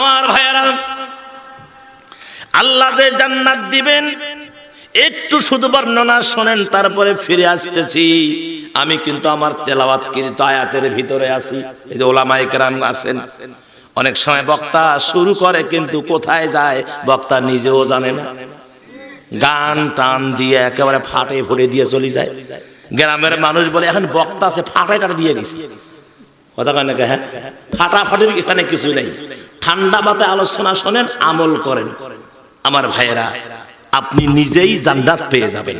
আমার ভাইয়ারা, আল্লাহ যে জান্নাত দিবেন, একটু শুধু বর্ণনা শোনেন, তারপরে ফিরে আসতেছি। আমি কিন্তু আমার তেলাওয়াত কিন্তু আয়াতের ভিতরে আছি। এই যে ওলামায়ে কেরাম আছেন। অনেক সময় বক্তা শুরু করে, কিন্তু কোথায় যায়, বক্তা নিজেও জানে না। গান টান দিয়ে একেবারে ফাটে ফুটে দিয়ে চলে যায়। গ্রামের মানুষ বলে, এখন বক্তা আছে, ফাটাইটা দিয়ে গেছে কথা কেন হ্যাঁ? ফাটাফাটির এখানে কিছু নেই। ঠান্ডা বাতে আলোচনা শোনেন, আমল করেন। আমার ভাইয়েরা, আপনি নিজেই জান্নাত পেয়ে যাবেন।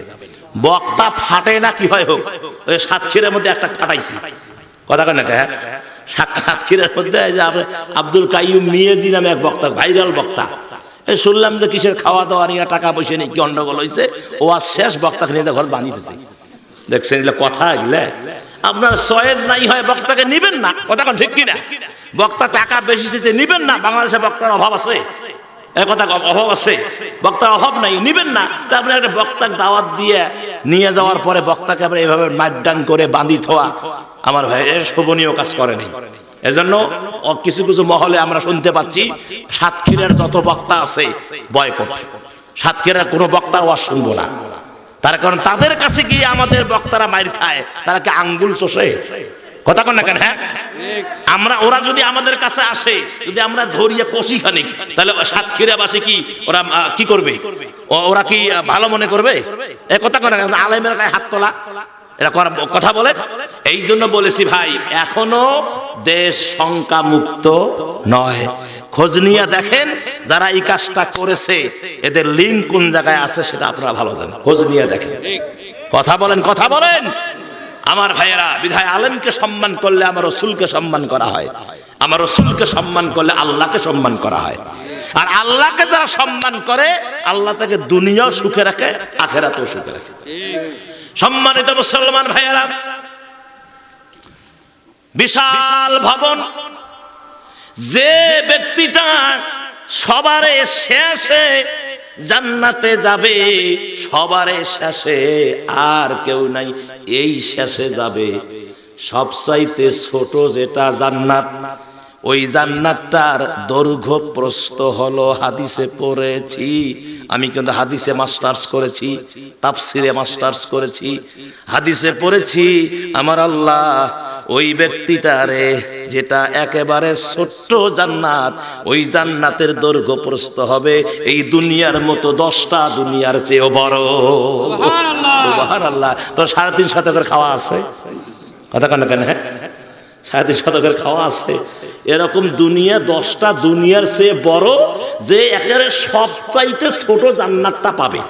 বক্তা ফাটে না কি হয় হোক? ওই সাতক্ষীরের মধ্যে একটা ফাটাইছি। কথা কেন হ্যাঁ? সাতক্ষীরের মধ্যে আব্দুল কাইয়ুম মিয়েজি নামে এক বক্তা, ভাইরাল বক্তা। শুনলাম যে কিসের খাওয়া দাওয়া নিয়ে টাকা পয়সা নিয়ে কি গন্ডগোল হয়েছে ও আর শেষ বক্তাকে নিয়ে ঘর বানিয়েছে দেখছেন এগুলো কথা এগুলো? আপনার সয়েজ নাই হয় বক্তাকে নিবেন না। কথা ঠিক কিনা? বক্তা টাকা বেশি চেয়েছে, নিবেন না। বাংলাদেশে বক্তার অভাব আছে। এ অভাব আছে। বক্তার অভাব নাই, নিবেন না। তা একটা বক্তার দাওয়াত দিয়ে নিয়ে যাওয়ার পরে বক্তাকে আপনি এইভাবে মাইডাং করে বাঁধি থোয়া, আমার ভাই, এর শোভনীয় কাজ করেনি। এজন্য কিছু কিছু মহলে আমরা শুনতে পাচ্ছি, সাতক্ষীরের যত বক্তা আছে, বয়কট। সাতক্ষীরের কোনো বক্তার ওয়াজ শুনব না। তার কারণ তাদের কাছে গিয়ে আমাদের বক্তারা মাইর খায়, তারা কি আঙ্গুল চষে? কথা কন না কেন হ্যাঁ? আমরা, ওরা যদি আমাদের কাছে আসে, যদি আমরা ধরিয়ে কষি খানিক তাহলে সাতক্ষীরাবাসী কি, ওরা কি করবে? ওরা কি ভালো মনে করবে? এ কথা কন আলেমের গায়ে হাত তোলা। এরা কথা বলে। এই জন্য বলেছি ভাই, এখনও দেশ শঙ্কা মুক্ত নয়। খোঁজ নিয়ে দেখেন যারা এই কাজটা করেছে, এদের লিঙ্ক কোন জায়গায় আছে সেটা আপনারা ভালো জানেন। খোঁজ নিয়ে দেখেন। কথা বলেন কথা বলেন। আমার ভাইয়েরা, বিধায় আলেমকে সম্মান করলে আমার রসুলকে সম্মান করা হয়। আমার রসুলকে সম্মান করলে আল্লাহকে সম্মান করা হয়। আর আল্লাহকে যারা সম্মান করে, আল্লাহ তাকে দুনিয়াও সুখে রাখে, আখেরাতেও সুখে রাখে। সম্মানিত মুসলমান ভাইয়েরা, বিশাল ভবন, যে ব্যক্তিটা সবারে শেষে জান্নাতে যাবে, সবারে শেষে আর কেউ নাই, এই শেষে যাবে। সবচাইতে ছোট যেটা জান্নাত, ওই জান্নাতটার দৈর্ঘ্য প্রস্ত হলো হাদিসে পড়েছি, আমি কিন্তু হাদিসে মাস্টার্স করেছি, তাফসিরে মাস্টার্স করেছি, হাদিসে পড়েছি, আমার আল্লাহ ওই ব্যক্তিটারে যেটা একেবারে ছোট্ট জান্নাত ওই জান্নাতের দৈর্ঘ্য প্রস্ত হবে এই দুনিয়ার মতো দশটা দুনিয়ার চেয়েও বড়। আল্লাহ তো সাড়ে তিন শতকের খাওয়া আছে? কথা কেন কেন হ্যাঁ? সাড়ে তিন শতকের খাওয়া আছে। এরকম দুনিয়া দশটা দুনিয়ার চেয়ে বড় যে একেবারে সবচাইতে ছোট জান্নাতটা পাবে।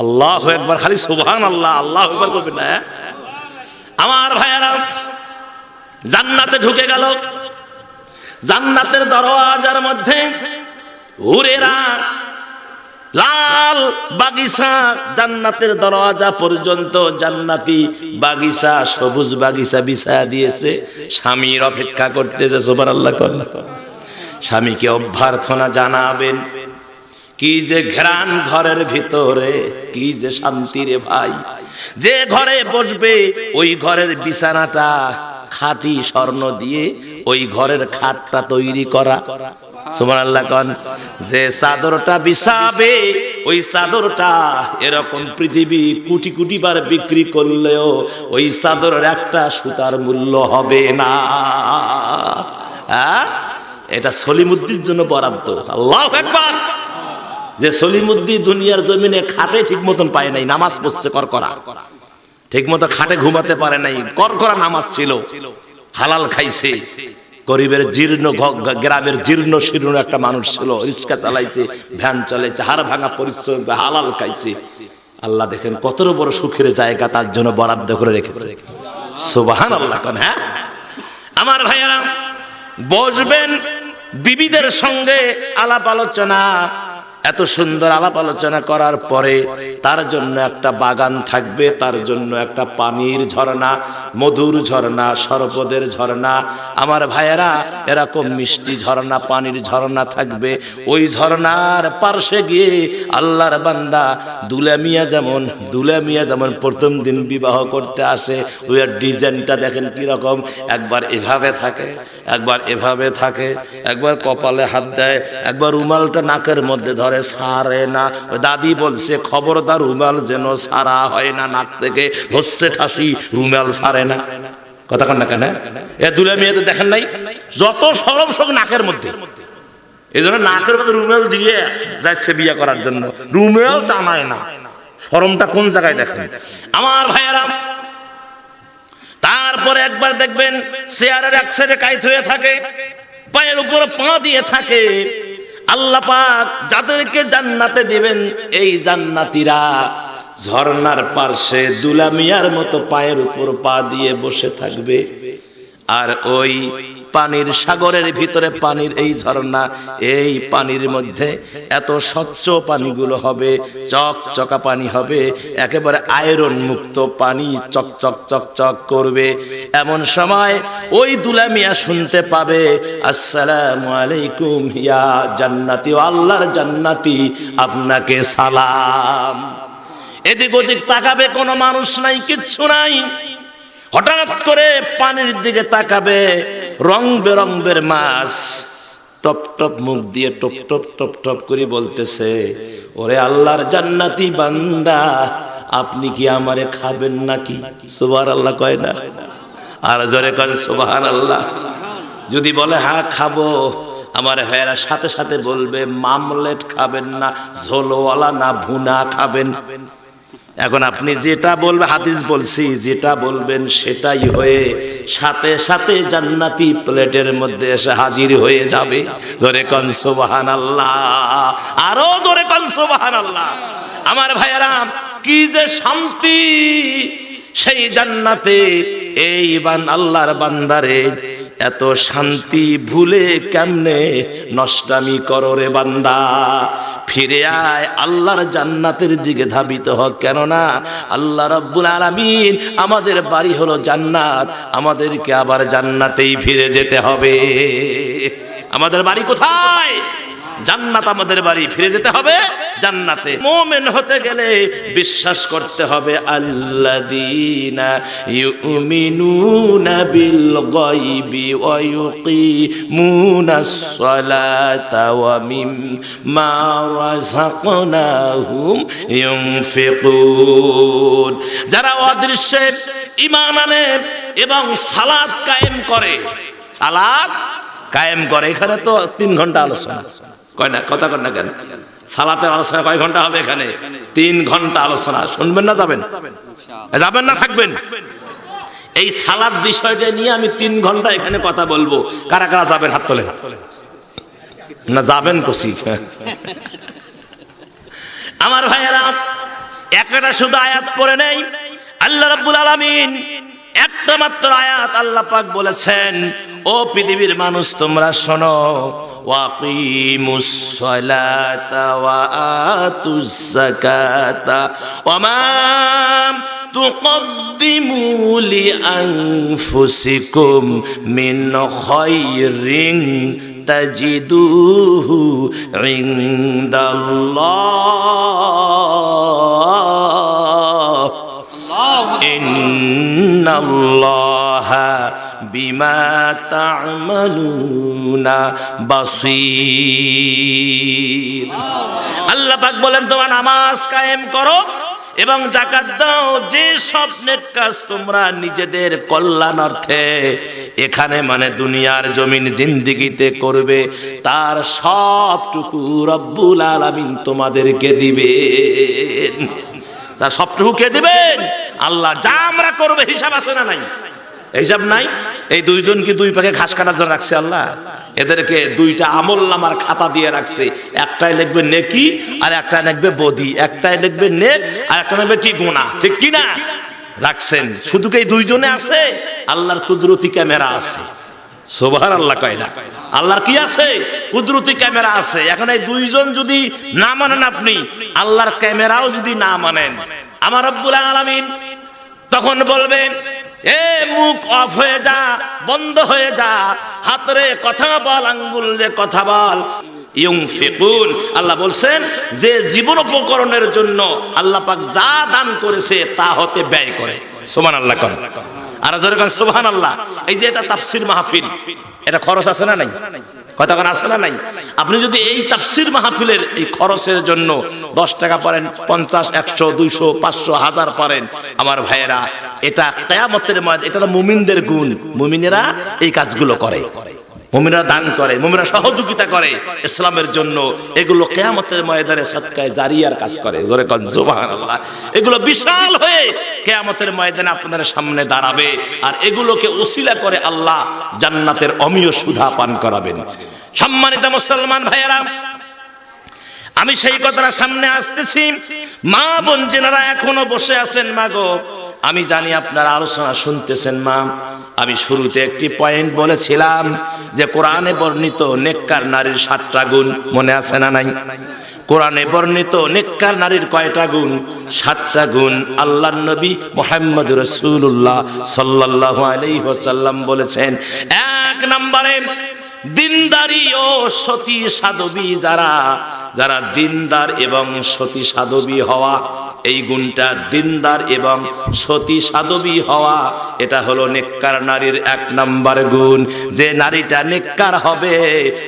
আল্লাহ একবার খালি সুবহান আল্লাহ আল্লাহ একবার করবেন না হ্যাঁ? আমার ভাইয়ারা, জান্নাতে ঢুকে গেল। জান্নাতের দরওয়াজার মধ্যে হুরেরা লাল বাগিচা, জান্নাতের দরওয়াজা পর্যন্ত জান্নাতি বাগিচা, সবুজ বাগিচা বিছায়া দিয়েছে। স্বামীর অপেক্ষা করতেছে সোবার আল্লাহ স্বামীকে অভ্যর্থনা জানাবেন, কি যে ঘ্রাণ ঘরের ভিতরে, কি যে শান্তি রে ভাই। যে ঘরে বসবে, ওই ঘরের বিছানাটা খাঁটি স্বর্ণ দিয়ে ওই ঘরের খাটটা তৈরি করা। যে চাদরটা বিছাবে, ওই চাদরটা এরকম পৃথিবী কোটি কোটি বার বিক্রি করলেও ওই চাদরের একটা সুতার মূল্য হবে না? এটা সলিমুদ্দির জন্য বরাদ্দ। আল্লাহ একবার যে সলিমুদ্দি দুনিয়ার জমিনে খাটে ঠিক মতন পায় নাই, নামাজ পড়ছে কর করা ঠিক মতো খাটে ঘুমাতে পারে নাই কর করা নামাজ ছিল। হালাল খাইছে। গরিবের জীর্ণ গ্রামের জীর্ণ শীর্ণ একটা মানুষ ছিল, রিক্সা চালাইছে, ভ্যান চালাইছে, হাড় ভাঙা পরিশ্রম হালাল খাইছে। আল্লাহ দেখেন কত বড় সুখের জায়গা তার জন্য বরাদ্দ করে রেখেছে। সুবাহান আল্লাহ কোন হ্যাঁ? আমার ভাইয়েরা, বসবেন বিবিদের সঙ্গে আলাপ আলোচনা এত সুন্দর আলাপ আলোচনা করার পরে তার জন্য একটা বাগান থাকবে, তার জন্য একটা পানির ঝর্ণা, মধুর ঝর্ণা সরপদের ঝর্ণা। আমার ভাইয়েরা, এরকম মিষ্টি ঝর্ণা, পানির ঝর্ণা থাকবে। ওই ঝর্ণার পার্শ্বে গিয়ে আল্লাহর বান্দা দুলা মিয়া যেমন, দুলা মিয়া যেমন প্রথম দিন বিবাহ করতে আসে, ওই ডিজাইনটা দেখেন কীরকম। একবার এভাবে থাকে, একবার এভাবে থাকে, একবার কপালে হাত দেয়, একবার রুমালটা নাকের মধ্যে ধরে সারে না। দাদি বলছে, খবরদার রুমাল যেন সারা হয় না, নাক থেকে হচ্ছে ঠাসি, রুমাল সারে না। কথা কন না কেন? এ দুলা মেয়েতে দেখেন নাই? যত সরব সব নাকের মধ্যে। এই জন্য নাকের মধ্যে রুমেল দিয়ে যাচ্ছে বিয়ে করার জন্য। রুমেল টানায় না। শরমটা কোন জায়গায় দেখেন? আমার ভাইয়েরা, তারপরে একবার দেখবেন, চেয়ারের এক সাইডে কাইত হয়ে থাকে, পায়ের উপরে পা দিয়ে থাকে। আল্লাহ পাক যাদেরকে জান্নাতে দিবেন, এই জান্নাতিরা ঝর্ণার পার্শ্বে দুলামিয়ার মতো পায়ের উপর পা দিয়ে বসে থাকবে। আর ওই পানির সাগরের ভিতরে পানির এই ঝর্ণা, এই পানির মধ্যে এত স্বচ্ছ পানিগুলো হবে চক চকা পানি হবে, একেবারে আয়রন মুক্ত পানি চক চক চক চক করবে। এমন সময় ওই দুলামিয়া শুনতে পাবে, আসসালামু আলাইকুম ইয়া জান্নাতি ও আল্লাহর জান্নাতি, আপনাকে সালাম। এদিক ওদিক তাকাবে কোনো মানুষ নাই, কিচ্ছু নাই। হঠাৎ করে পানির দিকে তাকাবে রং বেরঙ্গের মাছ। টপ টপ মুখ দিয়ে টপ টপ টপ টপ করে বলতেছে, ওরে আল্লাহর জান্নাতি বান্দা, আপনি কি আমারে খাবেন নাকি? সুবাহ আল্লাহ কয় না। আর জোরে কয় সুবাহান আল্লাহ যদি বলে হ্যাঁ খাব। আমার ভাইয়েরা সাথে সাথে বলবে, মামলেট খাবেন না, ঝোলওয়ালা না, ভুনা খাবেন। এখন আপনি যেটা বলবেন হাদিস বলছি, যেটা বলবেন সেটাই হয়ে সাথে সাথে জান্নাতি প্লেটের মধ্যে এসে হাজির হয়ে যাবে। ধরে কন সুবহান আল্লাহ আরও ধরে কন সুবহান আল্লাহ আমার ভাইয়েরা, কি যে শান্তি সেই জান্নাতে। এই বান আল্লাহর বান্দারে এত শান্তি ভুলে কেমনে নষ্টামি করো রে বান্দা? ফিরে আয় আল্লাহর জান্নাতের দিকে ধাবিত হোক কেননা আল্লাহ রব্বুল আলমিন আমাদের বাড়ি হলো জান্নাত, আমাদেরকে আবার জান্নাতেই ফিরে যেতে হবে। আমাদের বাড়ি কোথায়? জান্নাত আমাদের বাড়ি ফিরে যেতে হবে। জান্নাতে মোমেন হতে গেলে বিশ্বাস করতে হবে ইউমিনুনা বিল যারা অদৃশ্যে ঈমান আনে এবং সালাত কায়েম করে, সালাত কায়েম করে, এখানে তো তিন ঘণ্টা আলোচনা। কয় না, কথা কর না কেন? সালাতের আলোচনা কয় ঘণ্টা হবে এখানে? তিন ঘণ্টা আলোচনা। শুনবেন না যাবেন? যাবেন না, থাকবেন? এই সালাদ বিষয়টা নিয়ে আমি তিন ঘণ্টা এখানে কথা বলব। কারা কারা যাবেন হাত তোলেন? না, যাবেন কসি। আমার ভাইয়েরা, একটা শুধু আয়াত পড়ে নেই। আল্লাহ রাব্বুল আলামিন একটা মাত্র আয়াত আল্লাহ পাক বলেছেন, ও পৃথিবীর মানুষ, তোমরা শোনো وقيموا الصلاة وآتوا الزكاة وما تقدموا لأنفسكم من خير تجدوه عند الله إن الله বিমা তামালুনা বাসির। আল্লাহ পাক বলেন, তোমার নামাজ কায়েম করো এবং জাকাত দাও। যে সব কাজ তোমরা নিজেদের কল্যাণ অর্থে এখানে মানে দুনিয়ার জমিন জিন্দিগিতে করবে, তার সবটুকু রব্বুল আলমিন তোমাদেরকে দিবে তার সবটুকু কে দিবেন? আল্লাহ, যা আমরা করবে হিসাব আছে না নাই? হিসাব নাই? এই দুইজন কি দুই পাকে ঘাস কাটার জন্য রাখছে আল্লাহ? এদেরকে দুইটা আমল নামার খাতা দিয়ে রাখছে। একটাই লিখবে নেকি আর একটা লিখবে বদি। একটাই লিখবে নেক আর একটা লিখবে কি গুণা ঠিক কি না রাখছেন। শুধু কি দুইজনে আছে? আল্লাহর কুদরতি ক্যামেরা আছে। সোভার আল্লাহ কয় না। আল্লাহর কি আছে? কুদরতি ক্যামেরা আছে। এখন এই দুইজন যদি না মানেন আপনি, আল্লাহর ক্যামেরাও যদি না মানেন, আমার রব্বুল আলামিন তখন বলবেন এ মুখ অফ হয়ে যা, বন্ধ হয়ে যা, হাতরে কথা বল, আঙ্গুল রে কথা বল। ইউং ফেকুন আল্লাহ বলছেন, যে জীবন উপকরণের জন্য আল্লাহ পাক যা দান করেছে তা হতে ব্যয় করে। সোমান আল্লাহ কর আর জোরে কন আল্লাহ এই যে এটা তাফসির মাহফিল, এটা খরচ আছে না নাই? কতক্ষণ আছে না নাই? আপনি যদি এই তাফসির মাহফিলের এই খরচের জন্য দশ টাকা পারেন, পঞ্চাশ, একশো, দুইশো, পাঁচশো, হাজার পারেন। আমার ভাইয়েরা, এটা কেয়ামতের এটা মুমিনদের গুণ। মুমিনেরা এই কাজগুলো করে। মুমিনরা দান করে, মুমিনরা সহযোগিতা করে ইসলামের জন্য। এগুলো কেয়ামতের ময়দানে সৎকায় জারিয়ার কাজ করে। জোরে এগুলো বিশাল হয়ে কেয়ামতের ময়দানে আপনাদের সামনে দাঁড়াবে। আর এগুলোকে উসিলা করে আল্লাহ জান্নাতের অমীয় সুধা পান করাবেন। সম্মানিত মুসলমান ভাইয়েরা আমি সেই কথাটা সামনে আসতেছি। মা বোন যেনারা এখনও বসে আছেন, মা গো, আমি জানি আপনারা আলোচনা শুনতেছেন, মা। আমি শুরুতে একটি পয়েন্ট বলেছিলাম যে কোরআনে বর্ণিত নেককার নারীর সাতটা গুণ, মনে আছে না নাই? কোরআনে বর্ণিত নেককার নারীর কয়টা গুণ? সাতটা গুণ আল্লাহ নবী মোহাম্মদ রসুল্লাহ সাল্লাহ আলাইহি ওয়াসাল্লাম বলেছেন। এক নম্বরে দিনদারি ও সতী সাধবী যারা যারা দিনদার এবং সতী সাধবী হওয়া, এই গুণটা দিনদার এবং সতী সাধবী হওয়া, এটা হলো নেককার নারীর এক নাম্বার গুণ। যে নারীটা নেককার হবে,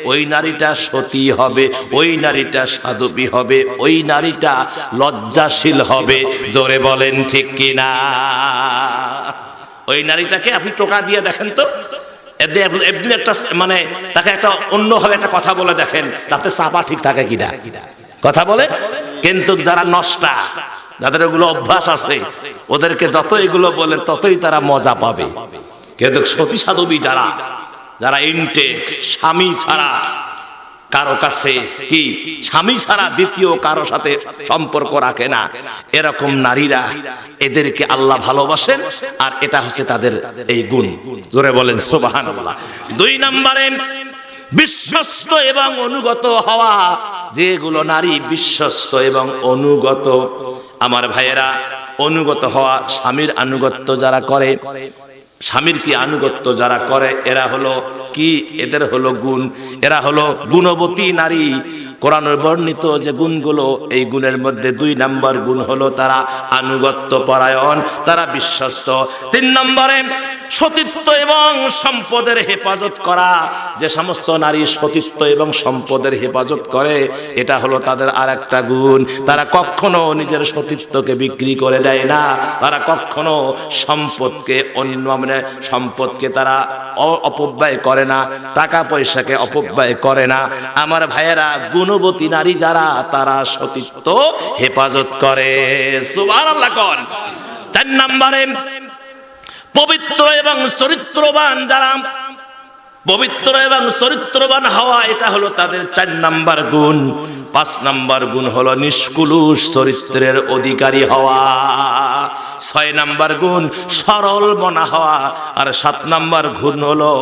ওই নারীটা সতী হবে, ওই নারীটা সাধবী হবে, ওই নারীটা লজ্জাশীল হবে। জোরে বলেন ঠিক কিনা? ওই নারীটাকে আপনি টোকা দিয়ে দেখেন তো। একদিন একটা মানে তাকে একটা অন্যভাবে একটা কথা বলে দেখেন, তাতে চাপা ঠিক থাকে কিনা? কথা বলে? কিন্তু যারা নষ্টা, যাদের এগুলো অভ্যাস আছে, ওদেরকে যত এগুলো বলে ততই তারা মজা পাবে। কিন্তু সতী সাধবী যারা যারা ইনটেক স্বামী ছাড়া কারও কাছে কি স্বামী ছাড়া দ্বিতীয় কারও সাথে সম্পর্ক রাখে না। এরকম নারীরা এদেরকে আল্লাহ ভালোবাসেন, আর এটা হচ্ছে তাদের এই গুণ। জোরে বলেন সোবাহান দুই নম্বরে, বিশ্বস্ত এবং অনুগত হওয়া। যেগুলো নারী বিশ্বস্ত এবং অনুগত, আমার ভাইয়েরা, অনুগত হওয়া স্বামীর আনুগত্য যারা করে, স্বামীর কি আনুগত্য যারা করে, এরা হলো কি? এদের হলো গুণ। এরা হলো গুণবতী নারী। কোরআনের বর্ণিত যে গুণগুলো, এই গুণের মধ্যে দুই নাম্বার গুণ হলো তারা আনুগত্য পরায়ণ, তারা বিশ্বস্ত। তিন নম্বরে সতীত্ব এবং সম্পদের হেফাজত করা। যে সমস্ত নারী সতীত্ব এবং সম্পদের হেফাজত করে, এটা হলো তাদের আর একটা গুণ। তারা কখনো নিজের সতীত্বকে বিক্রি করে দেয় না। তারা কখনো সম্পদকে অন্য মানে সম্পদকে তারা অপব্যয় করে না, টাকা পয়সাকে অপব্যয় করে না। আমার ভাইয়েরা, গুণবতী নারী যারা, তারা সতীত্ব হেফাজত করে। সুবহানাল্লাহ কোন। নম্বরে পবিত্র এবং চরিত্রবান যারা পবিত্র এবং চরিত্রবান হওয়া এটা হলো তাদের চার নাম্বার গুণ। পাঁচ নাম্বার গুণ হলো নিষ্কুলুষ চরিত্রের অধিকারী হওয়া। ছয় নাম্বার গুণ সরল মনা হওয়া। আর সাত নাম্বার গুণ হলো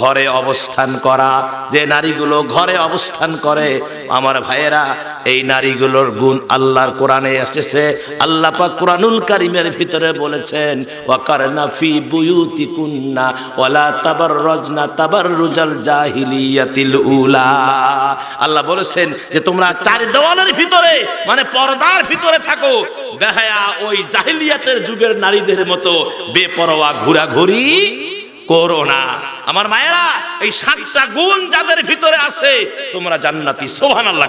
ঘরে অবস্থান করা। যে নারীগুলো ঘরে অবস্থান করে, আমার ভাইয়েরা, এই নারীগুলোর গুণ আল্লাহর কোরআনে এসেছে। আল্লাহ পাক কোরআনুল কারিমের ভিতরে বলেছেন, ওয়াকারনা ফি বুয়ুতিকুন্না ওয়ালা তাবাররাজনা তাবাররুজাল জাহিলিয়াতিল উলা। আল্লাহ বলেছেন যে তোমরা চার দেওয়ালের ভিতরে মানে পর্দার ভিতরে থাকো। বেহায়া ওই জাহিলিয়াতের যুগের নারীদের মতো বেপরোয়া ঘোরাঘুরি করোনা আমার মায়েরা, এই সাতটা গুণ যাদের ভিতরে আছে, তোমরা জান্নাতি সোহান আল্লাহ